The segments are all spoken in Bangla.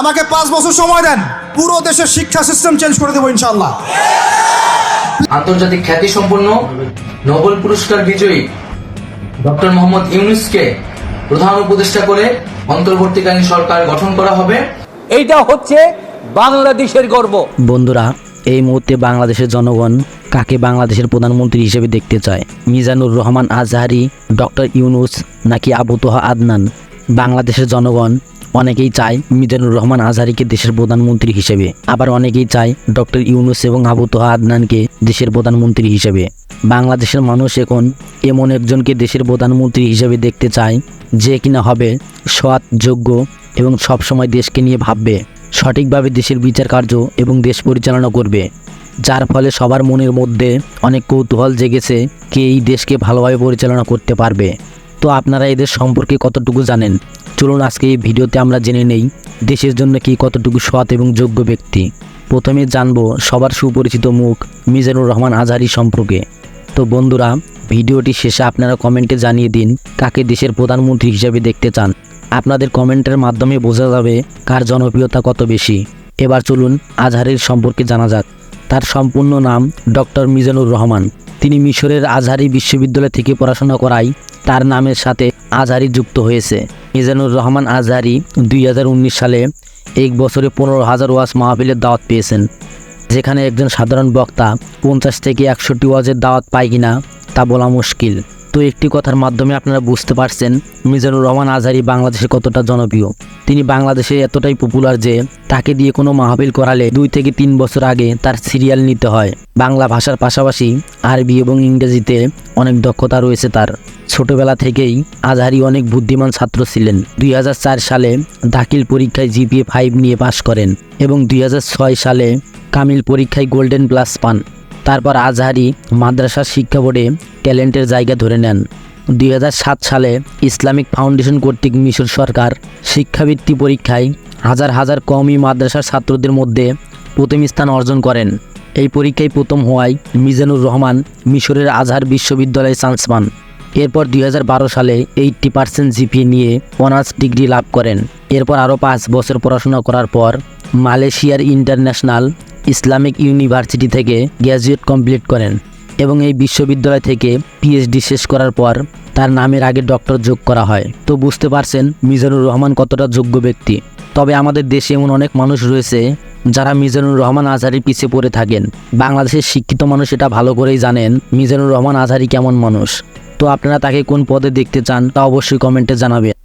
আমাকে পাঁচ বছর সময় দেন। পুরো দেশের শিক্ষা সিস্টেম চেঞ্জ করে দেবো ইনশাল্লাহ আন্তর্জাতিক খ্যাতিসম্পন্ন নোবেল পুরস্কার বিজয়ী ডক্টর মোহাম্মদ ইউনুসকে প্রধান উপদেষ্টা করে অন্তর্বর্তীকালীন সরকার গঠন করা হবে। এইটা হচ্ছে বাংলাদেশের গর্ব। বন্ধুরা এই মুহূর্তে বাংলাদেশের জনগণ কাকে বাংলাদেশের প্রধানমন্ত্রী হিসেবে দেখতে চায়? মিজানুর রহমান আজহারি ডক্টর ইউনুস নাকি আবু তোহা আদনান? বাংলাদেশের জনগণ অনেকেই চায় মিজানুর রহমান আজহারিকে দেশের প্রধানমন্ত্রী হিসেবে। আবার অনেকেই চায় ডক্টর ইউনুস এবং আবু তোহা আদনানকে দেশের প্রধানমন্ত্রী হিসেবে। বাংলাদেশের মানুষ এখন এমন একজনকে দেশের প্রধানমন্ত্রী হিসেবে দেখতে চায় যে কিনা হবে সৎ, যোগ্য এবং সবসময় দেশকে নিয়ে ভাববে, সঠিকভাবে দেশের বিচার কার্য এবং দেশ পরিচালনা করবে। যার ফলে সবার মনের মধ্যে অনেক কৌতূহল জেগেছে কে এই দেশকে ভালোভাবে পরিচালনা করতে পারবে। তো আপনারা এদের সম্পর্কে কতটুকু জানেন? চলুন আজকে এই ভিডিওতে আমরা জেনে নেই দেশের জন্য কি কতটুকু সৎ এবং যোগ্য ব্যক্তি। প্রথমে জানব সবার সুপরিচিত মুখ মিজানুর রহমান আজহারি সম্পর্কে। তো বন্ধুরা, ভিডিওটি শেষে আপনারা কমেন্টে জানিয়ে দিন কাকে দেশের প্রধানমন্ত্রী হিসেবে দেখতে চান। আপনাদের কমেন্টের মাধ্যমে বোঝা যাবে কার জনপ্রিয়তা কত বেশি। এবার চলুন আজহারের সম্পর্কে জানা যাক। তার সম্পূর্ণ নাম ডক্টর মিজানুর রহমান। তিনি মিশরের আজহারি বিশ্ববিদ্যালয় থেকে পড়াশোনা করায় তার নামের সাথে আজহারি যুক্ত হয়েছে। মিজানুর রহমান আজহারি দুই হাজার উনিশ সালে এক বছরে পনেরো হাজার ওয়াজ মাহফিলের দাওয়াত পেয়েছেন, যেখানে একজন সাধারণ বক্তা পঞ্চাশ থেকে একষট্টি ওয়াজের দাওয়াত পায় কিনা তা বলা মুশকিল। তো একটি কথার মাধ্যমে আপনারা বুঝতে পারছেন মিজানুর রহমান আজহারি বাংলাদেশে কতটা জনপ্রিয়। তিনি বাংলাদেশে এতটাই পপুলার যে তাকে দিয়ে কোনো মাহফিল করালে দুই থেকে তিন বছর আগে তার সিরিয়াল নিতে হয়। বাংলা ভাষার পাশাপাশি আরবি এবং ইংরেজিতে অনেক দক্ষতা রয়েছে তার। ছোটবেলা থেকেই আজহারি অনেক বুদ্ধিমান ছাত্র ছিলেন। দুই হাজার চার সালে দাখিল পরীক্ষায় জিপিএ ফাইভ নিয়ে পাশ করেন এবং দুই হাজার ছয় সালে কামিল পরীক্ষায় গোল্ডেন প্লাস পান। তারপর আজহারি মাদ্রাসা শিক্ষা বোর্ডে ট্যালেন্টের জায়গা ধরে নেন। দুই হাজার সাত সালে ইসলামিক ফাউন্ডেশন কর্তৃক মিশর সরকার শিক্ষাবৃত্তি পরীক্ষায় হাজার হাজার কমই মাদ্রাসার ছাত্রদের মধ্যে প্রথম স্থান অর্জন করেন। এই পরীক্ষায় প্রথম হওয়ায় মিজানুর রহমান মিশরের আজহার বিশ্ববিদ্যালয়ে চান্স পান এরপর দুই হাজার বারো সালে এইট্টি পার্সেন্ট জিপি নিয়ে অনার্স ডিগ্রি লাভ করেন। এরপর আরও পাঁচ বছর পড়াশোনা করার পর মালয়েশিয়ার ইন্টারন্যাশনাল ইসলামিক ইউনিভার্সিটি থেকে গ্র্যাজুয়েট কমপ্লিট করেন এবং এই বিশ্ববিদ্যালয় থেকে পিএইচডি শেষ করার পর তার নামের আগে ডক্টর যোগ করা হয়। তো বুঝতে পারছেন মিজানুর রহমান কতটা যোগ্য ব্যক্তি। তবে আমাদের দেশে এমন অনেক মানুষ রয়েছে যারা মিজানুর রহমান আজহারির পিছিয়ে পড়ে থাকেন। বাংলাদেশের শিক্ষিত মানুষ এটা ভালো করেই জানেন মিজানুর রহমান আজহারি কেমন মানুষ। তো আপনারা তাকে কোন পদে দেখতে চান তা অবশ্যই কমেন্টে জানাবেন।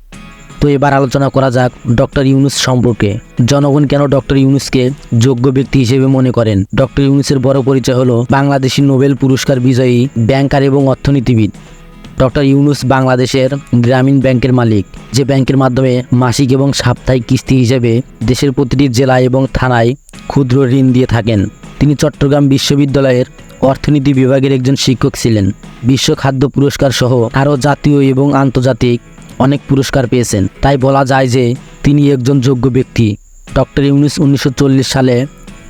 তো এবার আলোচনা করা যাক ডক্টর ইউনুস সম্পর্কে। জনগণ কেন ডক্টর ইউনুসকে যোগ্য ব্যক্তি হিসেবে মনে করেন? ডক্টর ইউনুসের বড় পরিচয় হলো বাংলাদেশি নোবেল পুরস্কার বিজয়ী ব্যাংকার এবং অর্থনীতিবিদ। ডক্টর ইউনুস বাংলাদেশের গ্রামীণ ব্যাংকের মালিক, যে ব্যাংকের মাধ্যমে মাসিক এবং সাপ্তাহিক কিস্তি হিসেবে দেশের প্রতিটি জেলা এবং থানায় ক্ষুদ্র ঋণ দিয়ে থাকেন। তিনি চট্টগ্রাম বিশ্ববিদ্যালয়ের অর্থনীতি বিভাগের একজন শিক্ষক ছিলেন। বিশ্ব খাদ্য পুরস্কার সহ আরও জাতীয় এবং আন্তর্জাতিক অনেক পুরস্কার পেয়েছেন। তাই বলা যায় যে তিনি একজন যোগ্য ব্যক্তি। ডক্টর ইউনুস উনিশশো সালে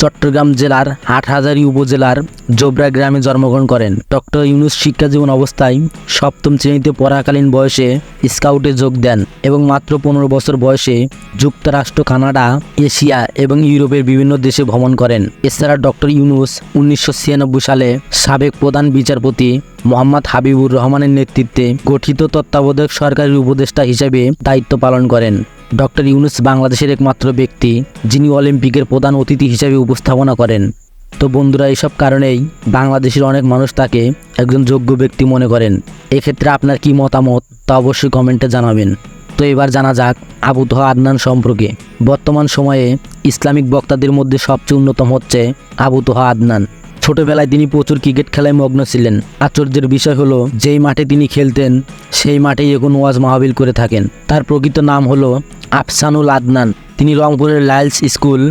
চট্টগ্রাম জেলার হাটহাজারী উপজেলার জোবরা গ্রামে জন্মগ্রহণ করেন। ডক্টর ইউনুস শিক্ষা জীবন অবস্থায় সপ্তম শ্রেণীতে পড়াকালীন বয়সে স্কাউটে যোগ দেন এবং মাত্র পনেরো বছর বয়সে যুক্তরাষ্ট্র, কানাডা, এশিয়া এবং ইউরোপের বিভিন্ন দেশে ভ্রমণ করেন। এছাড়া ডক্টর ইউনুস উনিশশো ছিয়ানব্বই সালে সাবেক প্রধান বিচারপতি মোহাম্মদ হাবিবুর রহমানের নেতৃত্বে গঠিত তত্ত্বাবধায়ক সরকারের উপদেষ্টা হিসেবে দায়িত্ব পালন করেন। ডক্টর ইউনুস বাংলাদেশের একমাত্র ব্যক্তি, যিনি অলিম্পিকের প্রধান অতিথি হিসেবে উপস্থাপনা করেন। তো বন্ধুরা এইসব কারণেই বাংলাদেশের অনেক মানুষ তাকে একজন যোগ্য ব্যক্তি মনে করেন। এক্ষেত্রে আপনার কি মতামত তা অবশ্যই কমেন্টে জানাবেন। তো এবার জানা যাক আবু তোহা আদনান সম্পর্কে। বর্তমান সময়ে ইসলামিক বক্তাদের মধ্যে সবচেয়ে অন্যতম হচ্ছে আবু তোহা আদনান। ছোটবেলায় তিনি প্রচুর ক্রিকেট খেলায় মগ্ন ছিলেন। আশ্চর্যের বিষয় হলো, যেই মাঠে তিনি খেলতেন, সেই মাঠেই এখন ওয়াজ মাহবিল করে থাকেন। তার প্রকৃত নাম হলো আফসানুল আদনান। তিনি রংপুরের লায়লস স্কুল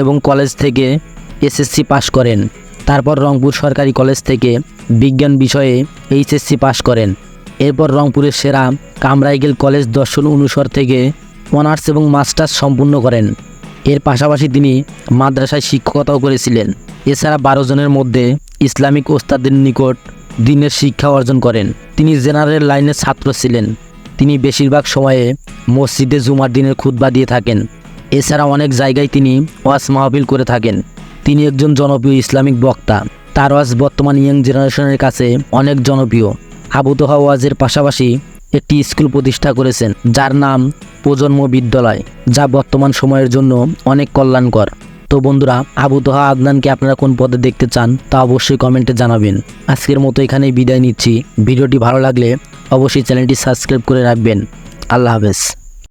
এবং কলেজ থেকে এসএসসি পাশ করেন। তারপর রংপুর সরকারি কলেজ থেকে বিজ্ঞান বিষয়ে এইচএসসি পাশ করেন। এরপর রংপুরের সেরা কামরাইগেল কলেজ দর্শন অনুসর থেকে অনার্স এবং মাস্টার্স সম্পূর্ণ করেন। এর পাশাপাশি তিনি মাদ্রাসায় শিক্ষকতাও করেছিলেন। এছাড়া বারো জনের মধ্যে ইসলামিক ওস্তাদের নিকট দিনের শিক্ষা অর্জন করেন। তিনি জেনারেল লাইনের ছাত্র ছিলেন। তিনি বেশিরভাগ সময়ে মসজিদে জুমার দিনের খুতবা দিয়ে থাকেন। এছাড়া অনেক জায়গায় তিনি ওয়াজ মাহফিল করে থাকেন। তিনি একজন জনপ্রিয় ইসলামিক বক্তা। তার ওয়াজ বর্তমান ইয়াং জেনারেশনের কাছে অনেক জনপ্রিয়। আবু তোহা ওয়াজের পাশাপাশি একটি স্কুল প্রতিষ্ঠা করেছেন, যার নাম প্রজন্ম বিদ্যালয়, যা বর্তমান সময়ের জন্য অনেক কল্যাণকর। তো বন্ধুরা, আবু তোহা আদনানকে আপনারা কোন পদে দেখতে চান তা অবশ্যই কমেন্টে জানাবেন। আজকের মতো এখানেই বিদায় নিচ্ছি। ভিডিওটি ভালো লাগলে অবশ্যই চ্যানেলটি সাবস্ক্রাইব করে রাখবেন। আল্লাহ হাফেজ।